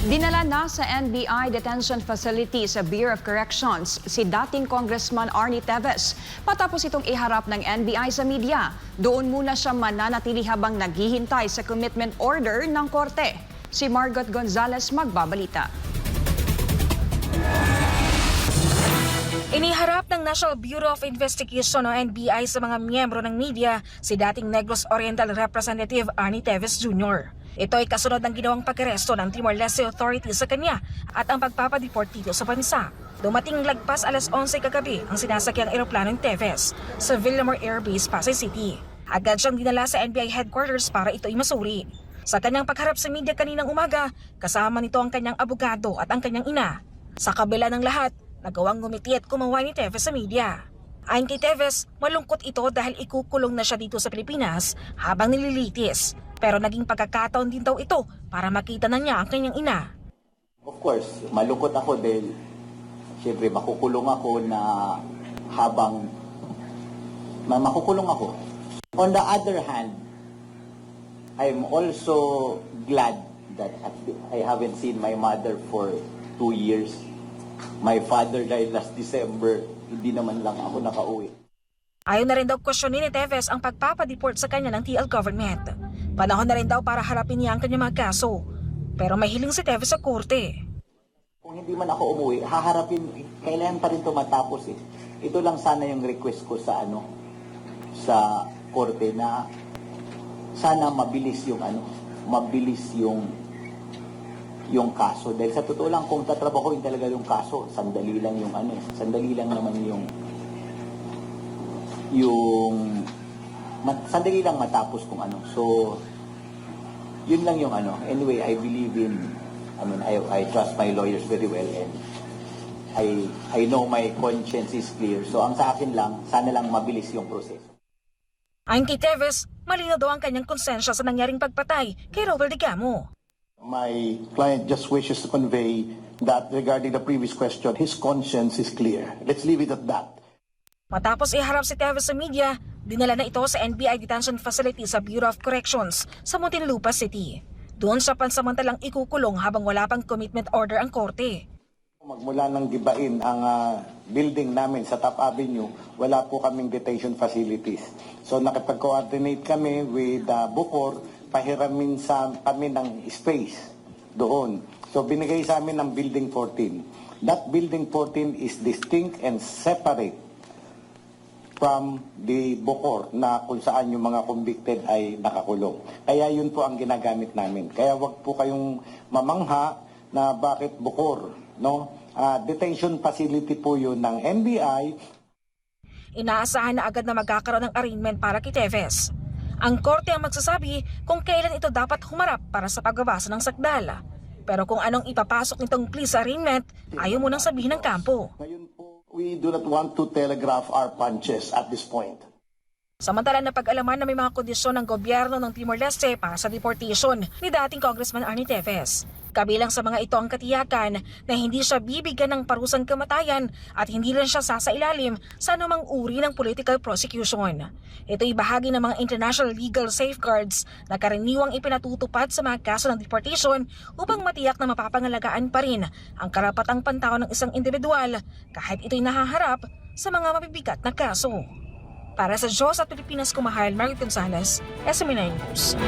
Dinala na sa NBI detention facility sa Bureau of Corrections si dating Congressman Arnie Teves. Patapos itong iharap ng NBI sa media, doon muna siya mananatili habang naghihintay sa commitment order ng korte. Si Margot Gonzalez magbabalita. Iniharap ng National Bureau of Investigation o NBI sa mga miyembro ng media si dating Negros Oriental Representative Arnie Teves Jr. Ito ay kasunod ng ginawang pag-aresto ng Timor-Leste Authority sa kanya at ang pagpapadeport dito sa bansa. Dumating lagpas alas 11 kagabi ang sinasakyang eroplano ng Teves sa Villamor Air Base, Pasay City. Agad siyang dinala sa NBI headquarters para ito'y masuri. Sa kanyang pagharap sa media kaninang umaga, kasama nito ang kanyang abogado at ang kanyang ina. Sa kabila ng lahat, nagawang ngumiti at kumaway ni Teves sa media. Ayon kay Teves, malungkot ito dahil ikukulong na siya dito sa Pilipinas habang nililitis. Pero naging pagkakataon din daw ito para makita na niya ang kanyang ina. Of course, malungkot ako dahil siyempre makukulong ako na habang ma- makukulong ako. On the other hand, I'm also glad that at- I haven't seen my mother for two years. My father died last December. Hindi naman lang ako nakauwi. Ayaw na rin daw questionin ni Teves ang pagpapadeport sa kanya ng TL government. Panahon na rin daw para harapin niya ang kanyang mga kaso. Pero may hiling si Teves sa korte. Kung hindi man ako umuwi, haharapin, kailangan pa rin ito matapos eh. Ito lang sana yung request ko sa ano, sa korte na sana mabilis yung ano, mabilis yung yung kaso. Dahil sa totoo lang, kung tatrabahoin talaga yung kaso, sandali lang yung ano eh. Sandali lang naman yung yung sandali lang matapos kung ano. So, yun lang yung ano. Anyway, I believe in, I mean, I, I trust my lawyers very well and I, I know my conscience is clear. So, ang sa akin lang, sana lang mabilis yung proseso. Ayon kay Teves, malinaw daw ang kanyang konsensya sa nangyaring pagpatay kay Robert Digamo. My client just wishes to convey that regarding the previous question, his conscience is clear. Let's leave it at that. Matapos iharap si Teves sa media, dinala na ito sa NBI Detention Facility sa Bureau of Corrections sa Muntinlupa City. Doon siya pansamantalang ikukulong habang wala pang commitment order ang korte. Magmula ng gibain ang ah, building namin sa Top Avenue, wala po kaming detention facilities. So nakipag-coordinate kami with uh, Bukor, pahiramin sa kami ng space doon. So binigay sa amin ng Building 14. That Building 14 is distinct and separate from the Bukor na kung saan yung mga convicted ay nakakulong. Kaya yun po ang ginagamit namin. Kaya wag po kayong mamangha na bakit Bukor. No? Ah, detention facility po yun ng NBI Inaasahan na agad na magkakaroon ng arraignment para kay Teves. Ang korte ang magsasabi kung kailan ito dapat humarap para sa pagbabasa ng sakdal. Pero kung anong ipapasok nitong plea sa arraignment, ayaw mo nang sabihin ng kampo. We do not want to telegraph our punches at this point. Samantala na pag-alaman na may mga kondisyon ng gobyerno ng Timor-Leste para sa deportation ni dating Congressman Arnie Teves. Kabilang sa mga ito ang katiyakan na hindi siya bibigyan ng parusang kamatayan at hindi rin siya sasailalim sa anumang uri ng political prosecution. Ito'y bahagi ng mga international legal safeguards na karaniwang ipinatutupad sa mga kaso ng deportation upang matiyak na mapapangalagaan pa rin ang karapatang pantao ng isang individual kahit ito'y nahaharap sa mga mabibigat na kaso. Para sa Diyos at Pilipinas Kumahal, Margaret Gonzalez, SMNI News.